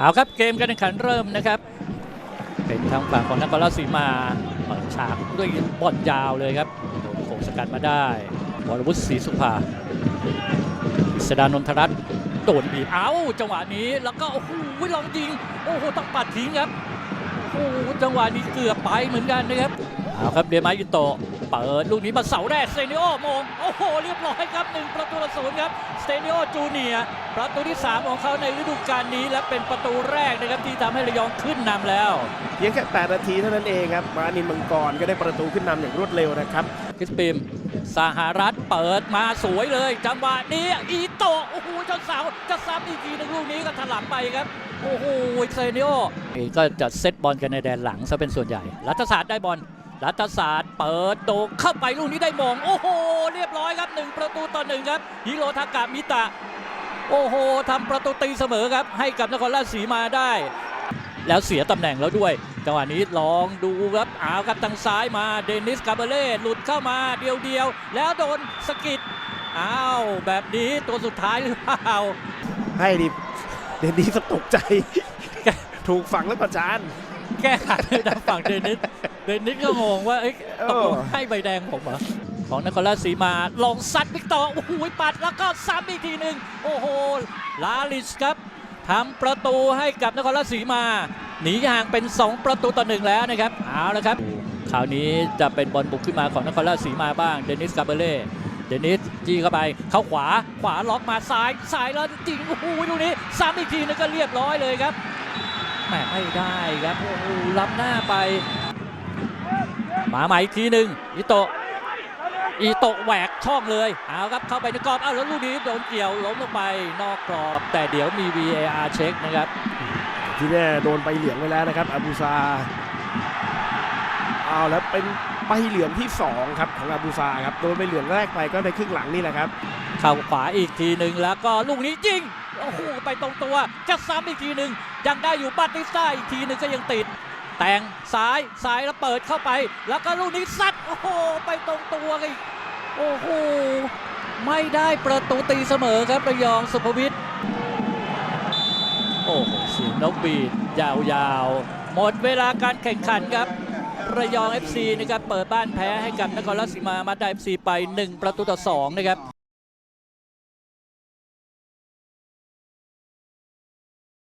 เอาครับเกมการแข่งขันเริ่มนะครับ เป็นทางฝั่งของนครราชสีมาเปิดฉากด้วยบอลยาวเลยครับโดนโขงสกัดมาได้วรวุฒิศรีสุภาอิสดานนทรัตน์โดนบีบเอ้าจังหวะนี้แล้วก็โอ้โหลองยิงโอ้โหต้องปัดทิ้งครับโอ้โหจังหวะนี้เกือบไปเหมือนกันนะครับเอาครับเดมายุโต เปิดลูกนี้มาเสาแรกเซเนโอมงโอ้โหเรียบร้อยครับหนึ่งประตูต่อศูนย์ครับเซเนโอจูเนียร์ประตูที่ 3 ของเขาในฤดูกาลนี้ และเป็นประตูแรกนะครับที่ทำให้ระยองขึ้นนำแล้ว เพียงแค่8นาทีเท่านั้นเองครับ มานินมังกรก็ได้ประตูขึ้นนำอย่างรวดเร็วนะครับคริสปิมสหรัฐเปิดมาสวยเลย จังหวะนี้อีโตะโอ้โหจนเสาจะซ้ำอีกทีหนึงลูกนี้ก็ถลับไปครับโอ้โหเซเนโอก็จะเซตบอลกันในแดนหลังซะเป็นส่วนใหญ่รัฐศาสตร์ได้บอล รัฐศาสตร์เปิดโดงเข้าไปลูกนี้ได้มอง โอ้โห เรียบร้อยครับหนึ่งประตูต่อหนึ่งครับฮิโรทากะมิตะ โอ้โหทำประตูตีเสมอครับ ให้กับนครราชสีมาได้ แล้วเสียตำแหน่งแล้วด้วยจังหวะนี้ลองดูครับเอาครับทางซ้ายมาเดนิสกาเบเล่หลุดเข้ามาเดียวๆ แล้วโดนสกิดอ้าวแบบนี้ตัวสุดท้ายหรือเปล่าให้ดิเดนนี้สตกใจ ถูกฝังแล้วประจาน แก้ขัดให้ทางฝั่งเดนิส เดนิสก็งงว่าเอ้ยเออตกลงให้ใบแดงผมเหรอ ของนครราชสีมาลองซัดวิกตอร์โอ้โหปัดแล้วก็ซ้ำอีกทีหนึ่งโอ้โห ลาลิสครับทำประตูให้กับนครราชสีมา หนีห่างเป็น 2 ประตูต่อหนึ่งแล้วนะครับเอาละครับคราวนี้จะเป็นบอลบุกขึ้นมาของนครราชสีมาบ้าง เดนิสกาเบเล่เดนิสจี้เข้าไปเข้าขวาขวาล็อกมาซ้ายซ้ายแล้วจริงโอ้โหดูนี้ซ้ำอีกทีนึงก็เรียบร้อยเลยครับ แหมไม่ได้ครับโอ้โหล้ำหน้าไป มาใหม่อีกทีหนึ่งอิโตะอีโตะแหวกช่องเลย เอาครับเข้าไปในกรอบอ้าวแล้วลูกนี้โดนเกี่ยวล้มลงไปนอกกรอบ แต่เดี๋ยวมี VAR เช็คนะครับ ที่แน่โดนใบเหลืองไปแล้วนะครับอาบูซา เอาแล้วเป็นใบเหลืองที่ 2 ครับของอาบูซาครับ โดนใบเหลืองแรกไปก็ในครึ่งหลังนี่แหละครับ เข้าขวาอีกทีหนึ่งแล้วก็ลูกนี้ยิง โอ้โหไปตรงตัว จะซ้ำอีกทีหนึ่งยังได้อยู่บัตติสต้าอีกทีหนึ่งก็ยังติด แต่งซ้ายซ้ายแล้วเปิดเข้าไป แล้วก็ลูกนี้ซัดโอ้โหไปตรงตัวอีกโอ้โหไม่ได้ประตูตีเสมอครับระยองสุภวิทย์โอ้โหเสียงนกบีดยาวๆ หมดเวลาการแข่งขันครับ ระยอง FC นะครับเปิดบ้านแพ้ให้กับนครราชสีมามาได้ FC ไป 1 ประตูต่อ 2 นะครับ